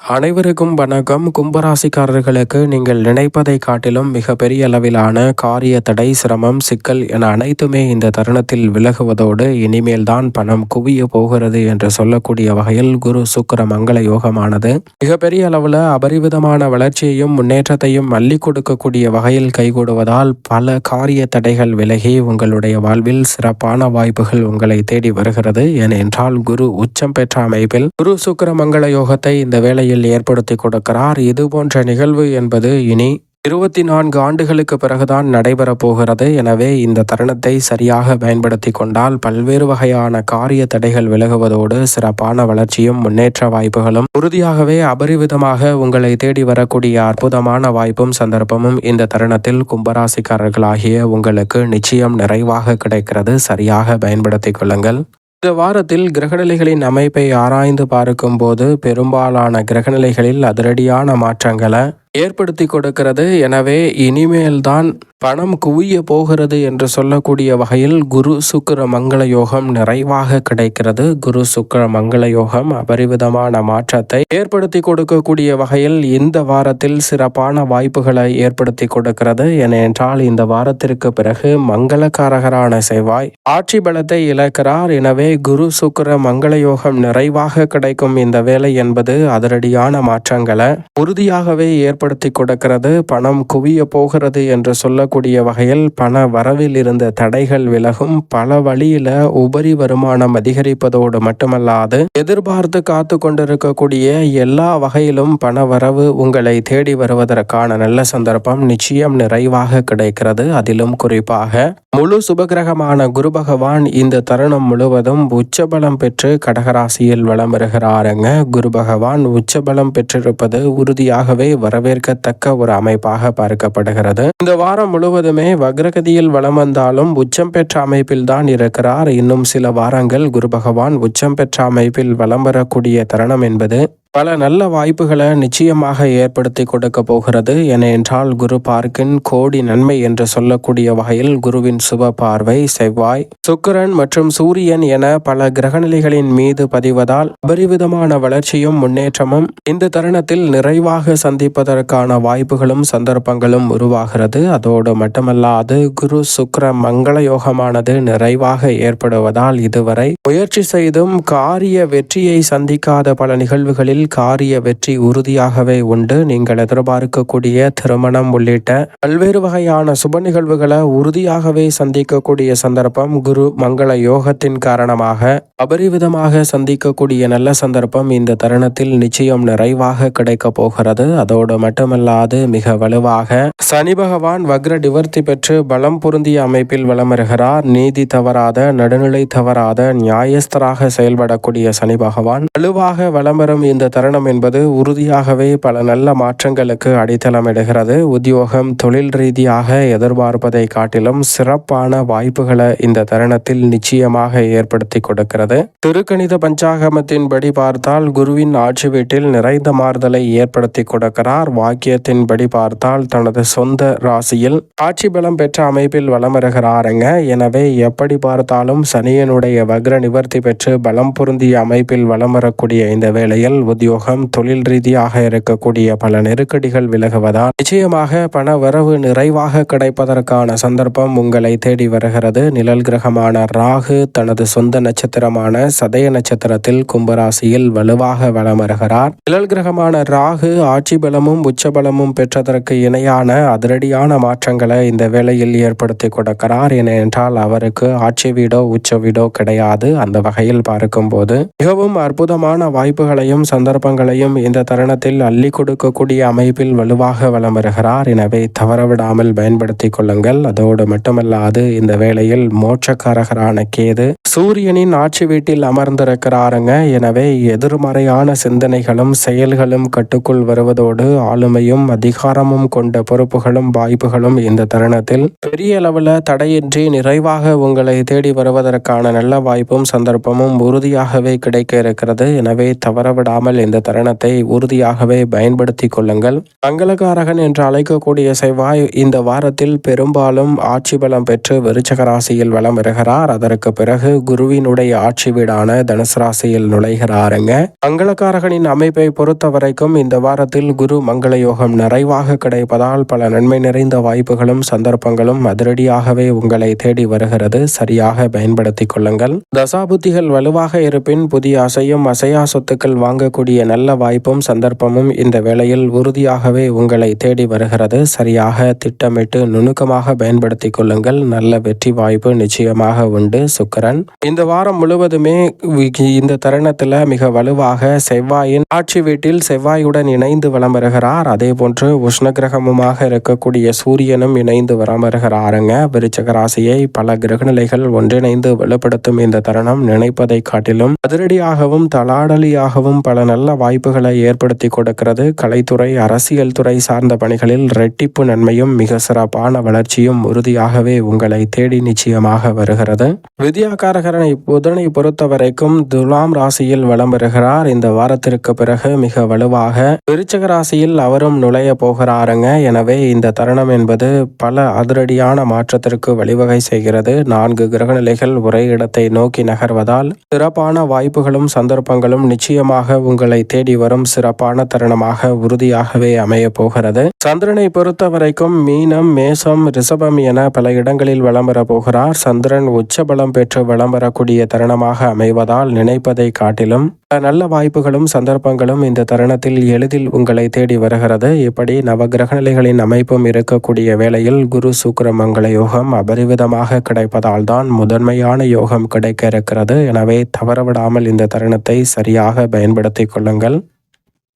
அனைவருக்கும் வணக்கம். கும்பராசிக்காரர்களுக்கு நீங்கள் நினைப்பதை காட்டிலும் மிக பெரிய அளவிலான காரிய தடை சிரமம் சிக்கல் என அனைத்துமே இந்த தருணத்தில் விலகுவதோடு இனிமேல் தான் பணம் குவிய போகிறது என்று சொல்லக்கூடிய வகையில் குரு சுக்கர மங்கள யோகமானது. மிகப்பெரிய அளவில் அபரிவிதமான வளர்ச்சியையும் முன்னேற்றத்தையும் அள்ளி கொடுக்கக்கூடிய வகையில் கைகூடுவதால் பல காரிய தடைகள் விலகி உங்களுடைய வாழ்வில் சிறப்பான வாய்ப்புகள் உங்களை தேடி வருகிறது. ஏனென்றால் குரு உச்சம் பெற்ற அமைப்பில் குரு சுக்கர மங்கள யோகத்தை இந்த வேலை வேளையில் ஏற்படுத்தி கொடுக்கிறார். இது போன்ற நிகழ்வு என்பது இனி இருபத்தி நான்கு ஆண்டுகளுக்கு பிறகுதான் நடைபெறப் போகிறது. எனவே இந்த தருணத்தை சரியாக பயன்படுத்தி கொண்டால் பல்வேறு வகையான காரிய தடைகள் விலகுவதோடு சிறப்பான வளர்ச்சியும் முன்னேற்ற வாய்ப்புகளும் உறுதியாகவே அபரிவிதமாக உங்களை தேடி வரக்கூடிய அற்புதமான வாய்ப்பும் சந்தர்ப்பமும் இந்த தருணத்தில் கும்பராசிக்காரர்களாகிய உங்களுக்கு நிச்சயம் நிறைவாக கிடைக்கிறது. சரியாக பயன்படுத்திக் கொள்ளுங்கள். இந்த வாரத்தில் கிரகநிலைகளின் அமைப்பை ஆராய்ந்து பார்க்கும்போது பெரும்பாலான கிரகநிலைகளில் அதிரடியான மாற்றங்களை ஏற்படுத்தி கொடுக்கிறது. எனவே இனிமேல்தான் பணம் குவிய போகிறது என்று சொல்லக்கூடிய வகையில் குரு சுக்கர மங்கள யோகம் நிறைவாக கிடைக்கிறது. குரு சுக்கர மங்கள யோகம் அபரிவிதமான மாற்றத்தை ஏற்படுத்தி கொடுக்கக்கூடிய வகையில் இந்த வாரத்தில் சிறப்பான வாய்ப்புகளை ஏற்படுத்தி கொடுக்கிறது. ஏனென்றால் இந்த வாரத்திற்கு பிறகு மங்களக்காரகரான செவ்வாய் ஆட்சி பலத்தை இழக்கிறார். எனவே குரு சுக்கர மங்கள யோகம் நிறைவாக கிடைக்கும் இந்த வேலை என்பது அதிரடியான மாற்றங்களை உறுதியாகவே ஏற்படுத்தி கொடுக்கிறது பணம் குவிய போகிறது என்று சொல்லக்கூடிய வகையில் பண வரவில் இருந்த தடைகள் விலகும். பல வழியில உபரி வருமானம் அதிகரிப்பதோடு மட்டுமல்லாது எதிர்பார்த்து காத்து கொண்டிருக்கக்கூடிய எல்லா வகையிலும் பண வரவு உங்களை தேடி வருவதற்கான நல்ல சந்தர்ப்பம் நிச்சயம் நிறைவாக கிடைக்கிறது. அதிலும் குறிப்பாக முழு சுபகிரகமான குரு பகவான் இந்த தருணம் முழுவதும் உச்சபலம் பெற்று கடகராசியில் வளம் வருகிறாருங்க. குரு பகவான் உச்சபலம் பெற்றிருப்பது உறுதியாகவே வரவேற்கத்தக்க ஒரு அமைப்பாக பார்க்கப்படுகிறது. இந்த வாரம் முழுவதுமே வக்ரகதியில் வளம் வந்தாலும் உச்சம் பெற்ற அமைப்பில் தான் இருக்கிறார். இன்னும் சில வாரங்கள் குரு பகவான் உச்சம் பெற்ற அமைப்பில் வலம் வரக்கூடிய தருணம் என்பது பல நல்ல வாய்ப்புகளை நிச்சயமாக ஏற்படுத்தி கொடுக்க போகிறது. என என்றால் குரு பார்க்கின் கோடி நன்மை என்று சொல்லக்கூடிய வகையில் குருவின் சுப பார்வை செவ்வாய் சுக்கிரன் மற்றும் சூரியன் என பல கிரகநிலைகளின் மீது பதிவதால் அபரிவிதமான வளர்ச்சியும் முன்னேற்றமும் இந்த தருணத்தில் நிறைவாக சந்திப்பதற்கான வாய்ப்புகளும் சந்தர்ப்பங்களும் உருவாகிறது. அதோடு மட்டுமல்லாது குரு சுக்கர மங்கள யோகமானது நிறைவாக ஏற்படுவதால் இதுவரை முயற்சி செய்தும் காரிய வெற்றியை சந்திக்காத பல நிகழ்வுகளில் காரிய வெற்றி உறுதியாகவே உண்டு. நீங்கள் எதிர்பார்க்கக்கூடிய திருமணம் உள்ளிட்ட பல்வேறு வகையான சுப நிகழ்வுகளை உறுதியாகவே சந்திக்கக்கூடிய சந்தர்ப்பம் குரு மங்கள யோகத்தின் காரணமாக அபரிவிதமாக சந்திக்கக்கூடிய நல்ல சந்தர்ப்பம் இந்த தருணத்தில் நிச்சயம் நிறைவாக கிடைக்க போகிறது. அதோடு மட்டுமல்லாது மிக வலுவாக சனி பகவான் வக்ர டிவர்த்தி பெற்று பலம் பொருந்திய அமைப்பில் வலம் வருகிறார். நீதி தவறாத நடுநிலை தவறாத நியாயஸ்தராக செயல்படக்கூடிய சனி பகவான் வலுவாக வலம் வரும் இந்த தருணம் என்பது உறுதியாகவே பல நல்ல மாற்றங்களுக்கு அடித்தளமிடுகிறது உத்தியோகம் தொழில் ரீதியாக எதிர்பார்ப்பதை காட்டிலும் சிறப்பான வாய்ப்புகளை இந்த தருணத்தில் நிச்சயமாக ஏற்படுத்தி கொடுக்கிறது. திருக்கணித பஞ்சாகமத்தின்படி பார்த்தால் குருவின் ஆட்சி வீட்டில் நிறைந்த மாறுதலை ஏற்படுத்தி கொடுக்கிறார். வாக்கியத்தின்படி பார்த்தால் தனது சொந்த ராசியில் ஆட்சி பலம் பெற்ற அமைப்பில் வலம் வருகிறாருங்க எனவே எப்படி பார்த்தாலும் சனியனுடைய வக்ர நிவர்த்தி பெற்று பலம் பொருந்திய அமைப்பில் வலம் வரக்கூடிய இந்த வேளையில் உத்தியோகம் தொழில் ரீதியாக இருக்கக்கூடிய பல நெருக்கடிகள் விலகுவதால் நிச்சயமாக பண வரவு நிறைவாக கிடைப்பதற்கான சந்தர்ப்பம் உங்களை தேடி வருகிறது. நிழல் கிரகமான ராகு தனது சொந்த நட்சத்திரமான சதய நட்சத்திரத்தில் கும்பராசியில் வலுவாக வலம் வருகிறார் நிழல் கிரகமான ராகு ஆட்சி பலமும் உச்சபலமும் பெற்றதற்கு இணையான அதிரடியான மாற்றங்களை இந்த வேளையில் ஏற்படுத்தி கொடுக்கிறார். ஏனென்றால் அவருக்கு ஆட்சி வீடோ உச்ச வீடோ கிடையாது. அந்த வகையில் பார்க்கும்போது மிகவும் அற்புதமான வாய்ப்புகளையும் சந்தர்ப்பங்களையும் இந்த தருணத்தில் அள்ளி கொடுக்கக்கூடிய அமைப்பில் வலுவாக வலம் வருகிறார் எனவே தவறவிடாமல் பயன்படுத்திக் கொள்ளுங்கள். அதோடு மட்டுமல்லாது இந்த வேளையில் மோட்சக்காரகரான கேது சூரியனின் ஆட்சி வீட்டில் அமர்ந்திருக்கிறாருங்க. எனவே எதிர்மறையான சிந்தனைகளும் செயல்களும் கட்டுக்குள் வருவதோடு ஆளுமையும் அதிகாரமும் கொண்ட பொறுப்புகளும் வாய்ப்புகளும் இந்த தருணத்தில் பெரிய அளவில் தடையின்றி நிறைவாக உங்களை தேடி வருவதற்கான நல்ல வாய்ப்பும் சந்தர்ப்பமும் உறுதியாகவே கிடைக்க இருக்கிறது. எனவே தவறவிடாமல் நீங்கள் இந்த தருணத்தை உறுதியாகவே பயன்படுத்திக் கொள்ளுங்கள். மங்களகாரகன் என்று அழைக்கக்கூடிய செவ்வாய் இந்த வாரத்தில் பெரும்பாலும் ஆட்சி பலம் பெற்று விருச்சக ராசியில் வலம் வருகிறார். அதற்கு பிறகு குருவினுடைய ஆட்சி வீடான தனுசு ராசியில் நுழைகிறாருங்க. மங்களகாரகனின் அமைப்பை பொறுத்த வரைக்கும் இந்த வாரத்தில் குரு மங்கள யோகம் நிறைவாக கிடைப்பதால் பல நன்மை நிறைந்த வாய்ப்புகளும் சந்தர்ப்பங்களும் அதிரடியாகவே உங்களை தேடி வருகிறது. சரியாக பயன்படுத்திக் கொள்ளுங்கள். தசாபுத்திகள் வலுவாக இருப்பின் புதிய அசையும் அசையா சொத்துக்கள் வாங்கக்கூடிய நல்ல வாய்ப்பும் சந்தர்ப்பமும் இந்த வேளையில் உறுதியாகவே உங்களை தேடி வருகிறது. சரியாக திட்டமிட்டு நுணுக்கமாக பயன்படுத்திக் கொள்ளுங்கள். நல்ல வெற்றி வாய்ப்பு நிச்சயமாக உண்டு சுக்கரன். இந்த வாரம் முழுவதுமே இந்த தருணத்துல மிக வலுவாக செவ்வாயின் ஆட்சி வீட்டில் செவ்வாயுடன் இணைந்து வலம் வருகிறார். அதே போன்று உஷ்ணகிரகமுமாக இருக்கக்கூடிய சூரியனும் இணைந்து வரம் வருகிறாருங்க. விருச்சக ராசியை பல கிரகநிலைகள் ஒன்றிணைந்து வலுப்படுத்தும் இந்த தருணம் நினைப்பதை காட்டிலும் அதிரடியாகவும் தலாடலியாகவும் பல நல்ல வாய்ப்புகளை ஏற்படுத்தி கொடுக்கிறது. கலைத்துறை அரசியல் துறை சார்ந்த பணிகளில் ரெட்டிப்பு நன்மையும் மிக சிறப்பான வளர்ச்சியும் உறுதியாகவே உங்களை தேடி நிச்சயமாக வருகிறது. வித்யாகாரகரனை புதனை பொறுத்த வரைக்கும் துலாம் ராசியில் வலம் பெறுகிறார் இந்த வாரத்திற்கு பிறகு மிக வலுவாக விருச்சக ராசியில் அவரும் நுழைய போகிறாருங்க. எனவே இந்த தருணம் என்பது பல அதிரடியான மாற்றத்திற்கு வழிவகை செய்கிறது. நான்கு கிரகநிலைகள் ஒரே இடத்தை நோக்கி நகர்வதால் சிறப்பான வாய்ப்புகளும் சந்தர்ப்பங்களும் நிச்சயமாக உங்கள் தேடி வரும் சிறப்பான தருணமாக உறுதியாகவே அமைய போகிறது. சந்திரனை பொறுத்த வரைக்கும் மீனம் மேசம் ரிஷபம் என பல இடங்களில் வளம் போகிறார். சந்திரன் உச்சபலம் பெற்று விளம்பரக்கூடிய தருணமாக அமைவதால் நினைப்பதை காட்டிலும் நல்ல வாய்ப்புகளும் சந்தர்ப்பங்களும் இந்த தருணத்தில் எளிதில் உங்களை தேடி வருகிறது. இப்படி நவகிரகநிலைகளின் அமைப்பும் இருக்கக்கூடிய வேளையில் குரு சுக்கர மங்கள யோகம் அபரிவிதமாக கிடைப்பதால் தான் முதன்மையான யோகம் கிடைக்க இருக்கிறது. எனவே தவறவிடாமல் இந்த தருணத்தை சரியாக பயன்படுத்திக் கொள்ளுங்கள்.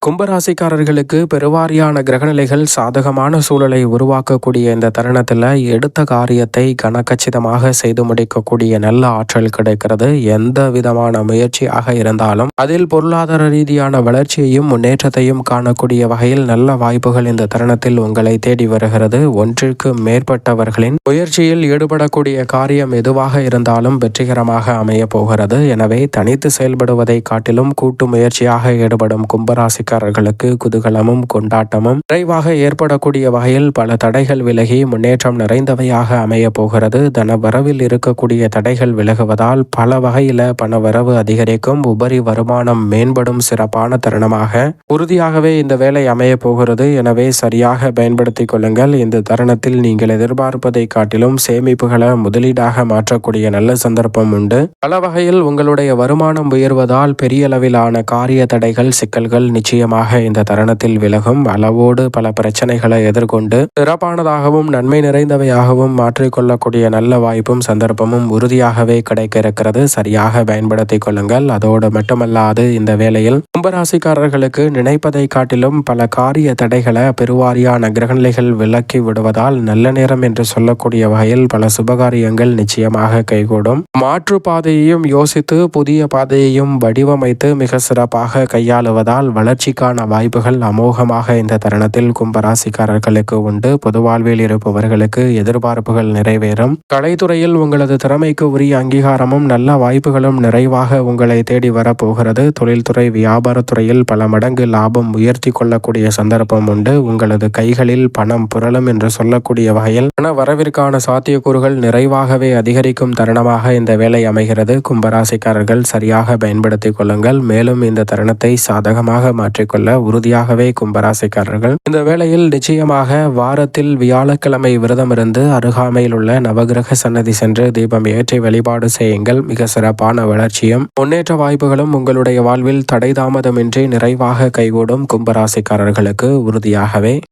கும்பராசிக்காரர்களுக்கு பெருவாரியான கிரகநிலைகள் சாதகமான சூழலை உருவாக்கக்கூடிய இந்த தருணத்தில் எடுத்த காரியத்தை கனக்கச்சிதமாக செய்து முடிக்கக்கூடிய நல்ல ஆற்றல் கிடைக்கிறது. எந்த விதமான முயற்சியாக இருந்தாலும் அதில் பொருளாதார ரீதியான வளர்ச்சியையும் முன்னேற்றத்தையும் காணக்கூடிய வகையில் நல்ல வாய்ப்புகள் இந்த தருணத்தில் உங்களை தேடி வருகிறது. ஒன்றிற்கு மேற்பட்டவர்களின் முயற்சியில் ஈடுபடக்கூடிய காரியம் எதுவாக இருந்தாலும் வெற்றிகரமாக அமைய போகிறது. எனவே தனித்து செயல்படுவதை காட்டிலும் கூட்டு முயற்சியாக ஈடுபடும் கும்பராசி ராசிக்காரர்களுக்கு குதூகலமும் கொண்டாட்டமும் விரைவாக ஏற்படக்கூடிய வகையில் பல தடைகள் விலகி முன்னேற்றம் நிறைந்தவையாக அமைய போகிறது. தனவரவில் இருக்கக்கூடிய தடைகள் விலகுவதால் பல வகையில பணவரவு அதிகரிக்கும் உபரி வருமானம் மேம்படும் சிறப்பான தருணமாக உறுதியாகவே இந்த வேலை அமைய போகிறது. எனவே சரியாக பயன்படுத்திக் கொள்ளுங்கள். இந்த தருணத்தில் நீங்கள் எதிர்பார்ப்பதை காட்டிலும் சேமிப்புகளை முதலீடாக மாற்றக்கூடிய நல்ல சந்தர்ப்பம் உண்டு. பல வகையில் உங்களுடைய வருமானம் உயர்வதால் பெரிய அளவிலான காரிய தடைகள் சிக்கல்கள் நிச்சயம் நிச்சயமாக இந்த தருணத்தில் விலகும். அளவோடு பல பிரச்சனைகளை எதிர்கொண்டு சிறப்பானதாகவும் நன்மை நிறைந்தவையாகவும் மாற்றிக்கொள்ளக்கூடிய நல்ல வாய்ப்பும் சந்தர்ப்பமும் உறுதியாகவே கிடைக்க இருக்கிறது சரியாக பயன்படுத்திக் கொள்ளுங்கள். அதோடு மட்டுமல்லாது இந்த வேளையில் கும்பராசிக்காரர்களுக்கு நினைப்பதை காட்டிலும் பல காரிய தடைகளை பெருவாரியான கிரகநிலைகள் விலக்கி விடுவதால் நல்ல நேரம் என்று சொல்லக்கூடிய வகையில் பல சுபகாரியங்கள் நிச்சயமாக கைகூடும். மாற்று பாதையையும் யோசித்து புதிய பாதையையும் வடிவமைத்து மிக சிறப்பாக கையாளுவதால் வளர்ச்சி வெற்றிக்கான வாய்ப்புகள் அமோகமாக இந்த தருணத்தில் கும்பராசிக்காரர்களுக்கு உண்டு. பொது வாழ்வில் இருப்பவர்களுக்கு எதிர்பார்ப்புகள் நிறைவேறும். கலைத்துறையில் உங்களது திறமைக்கு உரிய அங்கீகாரமும் நல்ல வாய்ப்புகளும் நிறைவாக உங்களை தேடி வரப்போகிறது. தொழில்துறை வியாபாரத்துறையில் பல மடங்கு லாபம் உயர்த்தி கொள்ளக்கூடிய சந்தர்ப்பம் உண்டு. உங்களது கைகளில் பணம் புரளும் என்று சொல்லக்கூடிய வகையில் பண வரவிற்கான சாத்தியக்கூறுகள் நிறைவாகவே அதிகரிக்கும் தருணமாக இந்த வேலை அமைகிறது. கும்பராசிக்காரர்கள் சரியாக பயன்படுத்திக் கொள்ளுங்கள். மேலும் இந்த தருணத்தை சாதகமாக மாற்ற மாற்றிக்கொள்ள உறுதியாகவே கும்பராசிக்காரர்கள். இந்த வேளையில் நிச்சயமாக வாரத்தில் வியாழக்கிழமை விரதம் இருந்து அருகாமையில் உள்ள நவகிரக சன்னதி சென்று தீபம் ஏற்றி வழிபாடு செய்யுங்கள். மிக சிறப்பான வளர்ச்சியும் முன்னேற்ற வாய்ப்புகளும் உங்களுடைய வாழ்வில் தடை தாமதமின்றி நிறைவாக கைகூடும் கும்பராசிக்காரர்களுக்கு உறுதியாகவே.